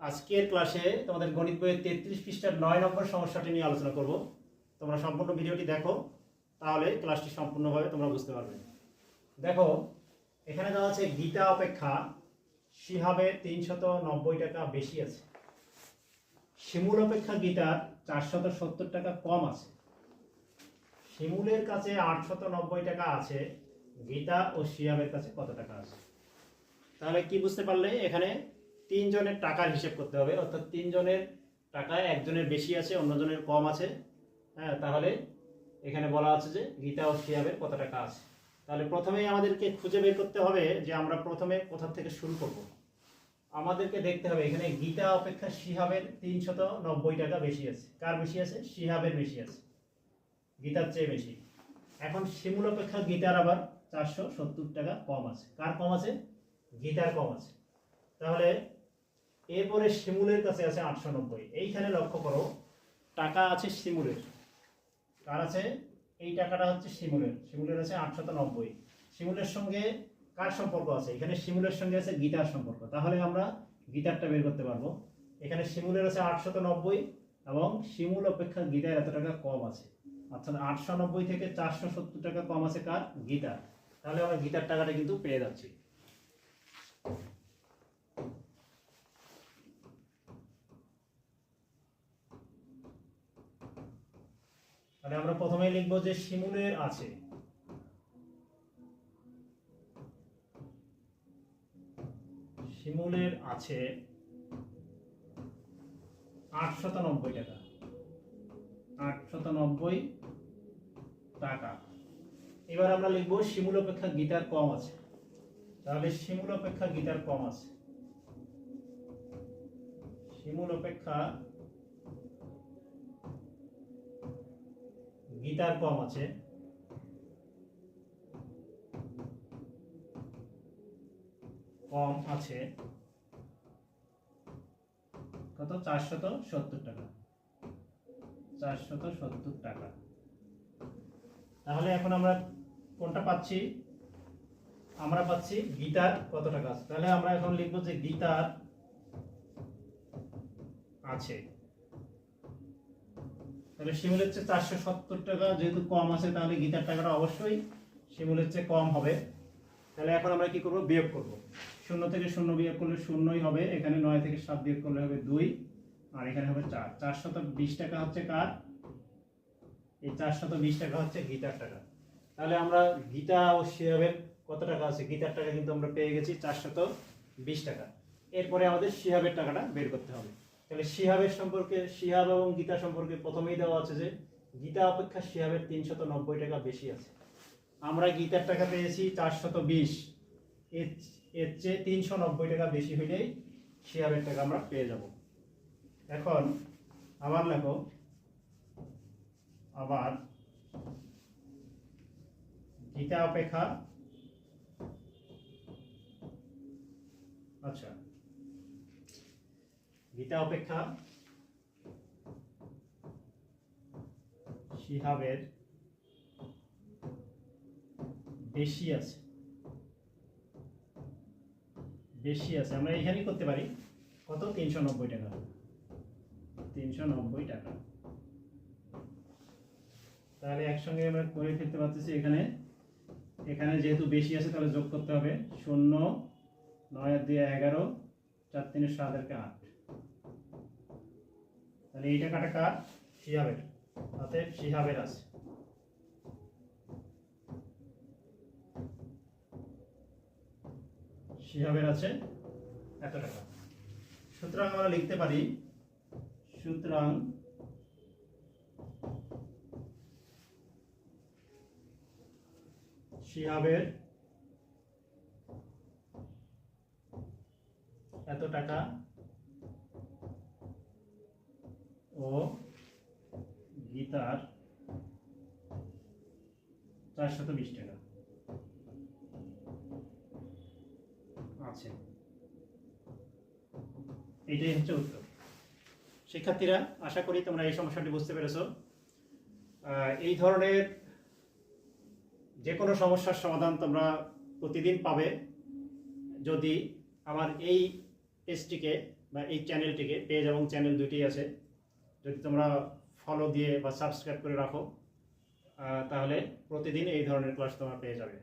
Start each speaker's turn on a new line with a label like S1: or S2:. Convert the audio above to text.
S1: আজকের ক্লাসে তোমাদের গণিত বইয়ের তেত্রিশ পৃষ্ঠার নয় নম্বর সমস্যাটি নিয়ে আলোচনা করব। তোমরা সম্পূর্ণ ভিডিওটি দেখো, তাহলে ক্লাসটি সম্পূর্ণভাবে তোমরা বুঝতে পারবে। দেখো, এখানে দেওয়া আছে গীতা অপেক্ষা শিহাবের তিনশত নব্বই টাকা বেশি আছে। শিমুল অপেক্ষা গীতার চারশত সত্তর টাকা কম আছে। শিমুলের কাছে আটশত নব্বই টাকা আছে, গীতা ও শিহাবের কাছে কত টাকা আছে? তাহলে কি বুঝতে পারলে এখানে? তিনজনের টাকার হিসেব করতে হবে। অর্থাৎ তিনজনের টাকায় একজনের বেশি আছে, অন্যজনের কম আছে। হ্যাঁ তাহলে এখানে বলা আছে যে গীতা ও শিয়াবের কত টাকা আছে। তাহলে প্রথমেই আমাদেরকে খুঁজে বের করতে হবে যে আমরা প্রথমে কোথা থেকে শুরু করব। আমাদেরকে দেখতে হবে, এখানে গীতা অপেক্ষা শিহাবের তিনশত নব্বই টাকা বেশি আছে। কার বেশি আছে? শিহাবের বেশি আছে। গীতার চেয়ে বেশি। এখন শিমুল অপেক্ষা গীতার আবার চারশো সত্তর টাকা কম আছে। কার কম আছে? গীতার কম আছে। তাহলে এরপরে শিমুলের কাছে আছে আটশো নব্বই। এইখানে লক্ষ্য করো, টাকা আছে শিমুলের। কার আছে? এই টাকাটা হচ্ছে শিমুলের। শিমুলের আছে আটশত নব্বই। শিমুলের সঙ্গে কার সম্পর্ক আছে? এখানে শিমুলের সঙ্গে আছে গিটার সম্পর্ক। তাহলে আমরা গিটারটা বের করতে পারব। এখানে শিমুলের আছে আটশত নব্বই এবং শিমুল অপেক্ষা গিটার এত টাকা কম আছে। অর্থাৎ আটশো নব্বই থেকে চারশো সত্তর টাকা কম আছে কার? গিটার তাহলে আমরা গিটার টাকাটা কিন্তু পেয়ে যাচ্ছি তাহলে আমরা প্রথমে লিখব যে শিমুলের আছে। শিমুলের আছে নব্বই টাকা। নব্বই টাকা। এবার আমরা লিখব শিমুল অপেক্ষা গীতার কম আছে। তাহলে শিমুল অপেক্ষা গীতার কম আছে। শিমুল অপেক্ষা গীতার কম আছে। কম আছে। কত? চারশত সত্তর টাকা। চারশত সত্তর টাকা। তাহলে এখন আমরা কোনটা পাচ্ছি? আমরা পাচ্ছি গীতার কত টাকা আছে? তাহলে আমরা এখন লিখব যে গীতার আছে। তাহলে শিমুলের হচ্ছে চারশো সত্তর টাকা, যেহেতু কম আছে তাহলে গীতার টাকাটা অবশ্যই শিমুলের হচ্ছে কম হবে। তাহলে এখন আমরা কি করব? বিয়োগ করব। শূন্য থেকে শূন্য বিয়োগ করলে শূন্যই হবে, এখানে নয় থেকে সাত বিয়োগ করলে হবে দুই, আর এখানে হবে চার। চারশত বিশ টাকা হচ্ছে কার? এই চারশত বিশ টাকা হচ্ছে গীতার টাকা। তাহলে আমরা গীতা ও শিহাবের কত টাকা আছে? গীতার টাকা কিন্তু আমরা পেয়ে গেছি চারশত বিশ টাকা। এরপরে আমাদের শিহাবের টাকাটা বের করতে হবে। তাহলে শিহাবের সম্পর্কে, শিহাব এবং গীতা সম্পর্কে প্রথমেই দেওয়া আছে যে, গীতা অপেক্ষা শিহাবের তিনশত নব্বই টাকা বেশি আছে। আমরা গীতার টাকা পেয়েছি চারশত বিশ। এর চেয়ে তিনশো নব্বই টাকা বেশি হইলেই শিহাবের টাকা আমরা পেয়ে যাব। এখন আবার লেখো। আবার গীতা অপেক্ষা। আচ্ছা। গীতা অপেক্ষা। শিহাবের বেশি আছে। বেশি আছে। আমরা এখানেই করতে পারি। কত? তিনশো নব্বই টাকা। তিনশো নব্বই টাকা। তাহলে একসঙ্গে আমরা করে ফেলতে পারতেছি এখানে। এখানে যেহেতু বেশি আছে, তাহলে যোগ করতে হবে। শূন্য, নয়, দুই, এগারো, চার, তিনের সাত আট। তাহলে এই টাকাটা কার? শিহাবের। অতএব শিহাবের আছে। শিহাবের আছে এত টাকা। সুতরাং আমরা লিখতে পারি, সুতরাং শিহাবের এত টাকা ও গীতার চারশত বিশ টাকা। আছে এটাই হচ্ছে উত্তর। শিক্ষার্থীরা আশা করি তোমরা এই সমস্যাটি বুঝতে পেরেছ। এই ধরনের যে কোনো সমস্যার সমাধান তোমরা প্রতিদিন পাবে যদি আমার এই পেজটিকে বা এই চ্যানেলটিকে পেজ এবং চ্যানেল দুইটাই আছে যদি তোমরা ফলো দিয়ে বা সাবস্ক্রাইব করে রাখো তাহলে প্রতিদিন এই ধরনের ক্লাস তোমরা পেয়ে যাবে।